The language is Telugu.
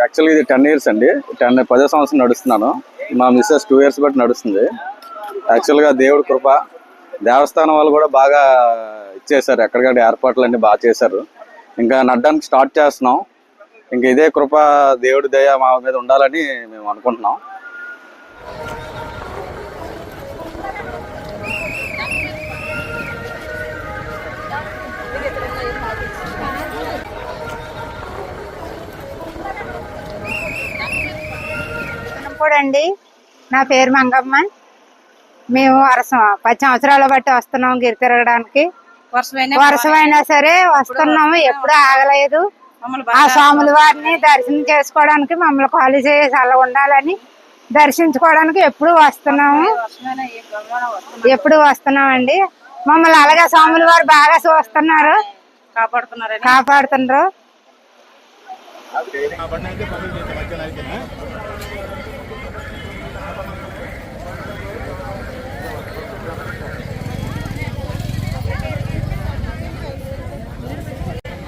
యాక్చువల్గా ఇది టెన్ ఇయర్స్ అండి. టెన్ పదో సంవత్సరం నడుస్తున్నాను. మా మిస్సెస్ టూ ఇయర్స్ బట్టి నడుస్తుంది. యాక్చువల్గా దేవుడి కృప దేవస్థానం వాళ్ళు కూడా బాగా ఇచ్చేశారు. ఎక్కడికక్కడ ఏర్పాట్లు అన్నీ బాగా చేశారు. ఇంకా నడ్డానికి స్టార్ట్ చేస్తున్నాం. ఇంకా ఇదే కృప దేవుడి దయ మా మీద ఉండాలని మేము అనుకుంటున్నాం. అండి. నా పేరు మంగమ్మ మేము వరస పది సంవత్సరాల బట్టి వస్తున్నాం గిరి తిరగడానికి. వర్షమైనా వర్షమైనా సరే వస్తున్నాము ఎప్పుడు ఆగలేదు. ఆ స్వాముల వారిని దర్శనం చేసుకోవడానికి మమ్మల్ని కాలు చేసి అలా ఉండాలని దర్శించుకోవడానికి ఎప్పుడు వస్తున్నాము. ఎప్పుడు వస్తున్నామండి. మమ్మల్ని అలాగే స్వాముల వారు బాగా చూస్తున్నారు.